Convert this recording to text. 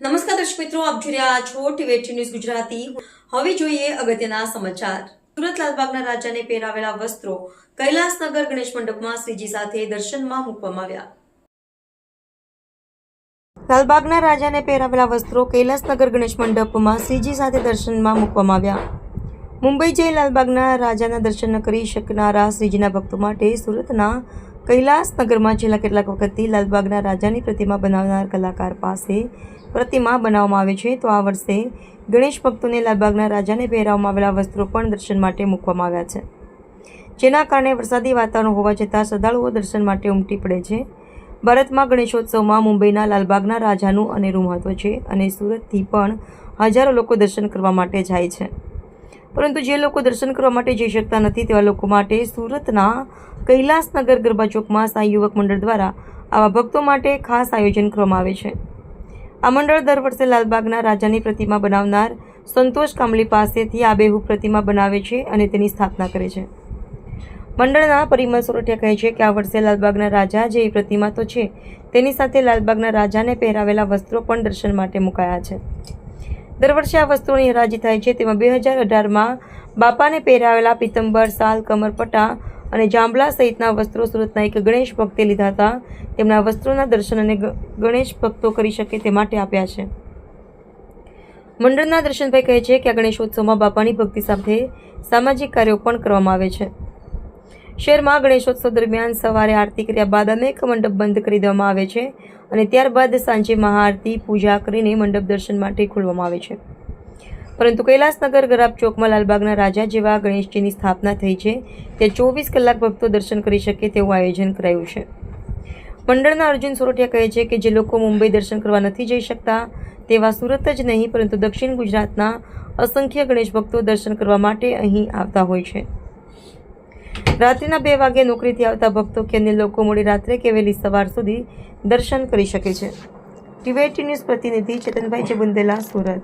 નમસ્કાર દર્શક મિત્રો, આપ જોઈ રહ્યા છો ટીવેટી ન્યૂઝ ગુજરાતી. હવે જોઈએ અગત્યના સમાચાર. સુરત લાલબાગના રાજાને પહેરાવેલા વસ્ત્રો કૈલાસનગર ગણેશ મંડપમાં શ્રીજી સાથે દર્શનમાં મૂકવામાં આવ્યા. લાલબાગના રાજાને પહેરાવેલા વસ્ત્રો કૈલાસનગર ગણેશ મંડપમાં શ્રીજી સાથે દર્શનમાં મૂકવામાં આવ્યા. મુંબઈ જઈ લાલબાગના રાજાના દર્શન કરી શકનારા શ્રીજીના ભક્તો માટે સુરતના કૈલાસનગરમાં છેલ્લા કેટલાક વખતથી લાલબાગના રાજાની પ્રતિમા બનાવનાર કલાકાર પાસે પ્રતિમા બનાવવામાં આવે છે. તો આ વર્ષે ગણેશ ભક્તોને લાલબાગના રાજાને પહેરાવવામાં આવેલા વસ્ત્રો પણ દર્શન માટે મૂકવામાં આવ્યા છે. જેના કારણે વરસાદી વાતાવરણ હોવા છતાં શ્રદ્ધાળુઓ દર્શન માટે ઉમટી પડે છે. ભારતમાં ગણેશોત્સવમાં મુંબઈના લાલબાગના રાજાનું અનેરું મહત્વ છે અને સુરતથી પણ હજારો લોકો દર્શન કરવા માટે જાય છે. પરંતુ જે લોકો દર્શન કરવા માટે જઈ શકતા નથી, તેવા લોકો માટે સુરતના કૈલાસનગર ગરબા ચોકમાં સાંઈ યુવક મંડળ દ્વારા આવા ભક્તો માટે ખાસ આયોજન કરવામાં આવે છે. આ મંડળ દર વર્ષે લાલબાગના રાજાની પ્રતિમા બનાવનાર સંતોષ કામલી પાસેથી આબેહૂબ પ્રતિમા બનાવે છે અને તેની સ્થાપના કરે છે. મંડળના પરિમલ સોરઠિયા કહે છે કે આ વર્ષે લાલબાગના રાજા જેવી પ્રતિમા તો છે, તેની સાથે લાલબાગના રાજાને પહેરાવેલા વસ્ત્રો પણ દર્શન માટે મુકાયા છે. દર વર્ષે આ વસ્ત્રોની હરાજી થાય છે. તેમાં બે હજાર અઢારમાં બાપાને પહેરાવેલા પિત્તંબર, સાલ કમરપટા અને જાંબલા સહિતના વસ્ત્રો સુરતના એક ગણેશ ભક્તે લીધા હતા. તેમના વસ્ત્રોના દર્શન અને ગણેશ ભક્તો કરી શકે તે માટે આપ્યા છે. મંડળના દર્શનભાઈ કહે છે કે આ ગણેશોત્સવમાં બાપાની ભક્તિ સાથે સામાજિક કાર્યો પણ કરવામાં આવે છે. શહેરમાં ગણેશોત્સવ દરમિયાન સવારે આરતી કર્યા બાદ અનેક મંડપ બંધ કરી દેવામાં આવે છે અને ત્યારબાદ સાંજે મહાઆરતી, પૂજા કરીને મંડપ દર્શન માટે ખોલવામાં આવે છે. પરંતુ કૈલાસનગર ગરાબ ચોકમાં લાલબાગના રાજા જેવા ગણેશજીની સ્થાપના થઈ છે તે ચોવીસ કલાક ભક્તો દર્શન કરી શકે તેવું આયોજન કરાયું છે. મંડળના અર્જુન સોરઠિયા કહે છે કે જે લોકો મુંબઈ દર્શન કરવા નથી જઈ શકતા, તેવા સુરત જ નહીં, પરંતુ દક્ષિણ ગુજરાતના અસંખ્ય ગણેશ ભક્તો દર્શન કરવા માટે અહીં આવતા હોય છે. રાત્રિના બે વાગે નોકરીથી આવતા ભક્તો કે અન્ય લોકો મોડી રાત્રે કે વહેલી સવાર સુધી દર્શન કરી શકે છે. ટીવેટી ન્યૂઝ પ્રતિનિધિ ચેતનભાઈ ચબુંદેલા સુરત.